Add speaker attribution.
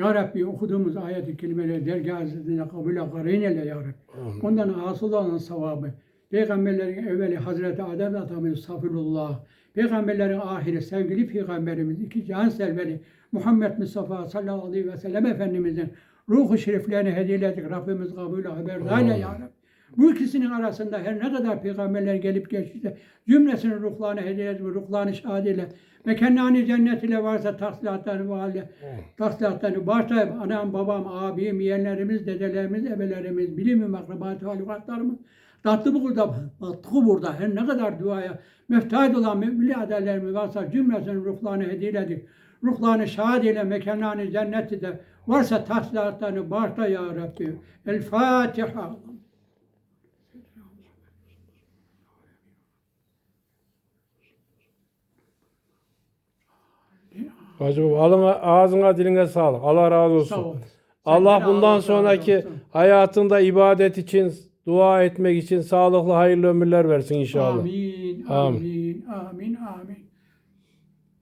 Speaker 1: Ya Rabbi okuduğumuz ayet-i kerimeleri dergâh izzetine kabul karin eyle Ya Rabbi. Ondan hasıl olan sevabı. Peygamberlerin evveli Hazreti Adem Atamız Safirullah. Peygamberlerin ahiri sevgili peygamberimiz iki can serveri Muhammed Mustafa sallallahu aleyhi ve sellem Efendimizin ruhu şeriflerini hediyeledik. Rabbimiz kabul haberdar Ya Rabbi. Bu ikisinin arasında her ne kadar peygamberler gelip geçti cümlesinin ruhlarını hediye et, ruhlarını şahit eyle. Mekanlarını cennet ile varsa tahsilatlarını vaale, tahsilatlarını bağışlayıp anam, babam, abim, yeğenlerimiz, dedelerimiz, ebelerimiz, bilim akrabatı, halukatlarımız, tatlı burada, tatlı burada her ne kadar duaya müftahit olan mümin adellerimiz varsa cümlesinin ruhlarını hediye edik. Ruhlarını şahit eyle, mekanlarını cennet ile varsa tahsilatlarını bağışla ya Rabbi. El Fatiha.
Speaker 2: Hacı baba ağzına diline sağlık. Allah razı olsun.
Speaker 1: Sağ ol.
Speaker 2: Allah bundan
Speaker 1: Allah razı
Speaker 2: sonraki
Speaker 1: olsun.
Speaker 2: hayatında ibadet için, dua etmek için sağlıklı hayırlı ömürler versin inşallah.
Speaker 1: Amin,
Speaker 2: Amin.
Speaker 1: amin, amin, amin.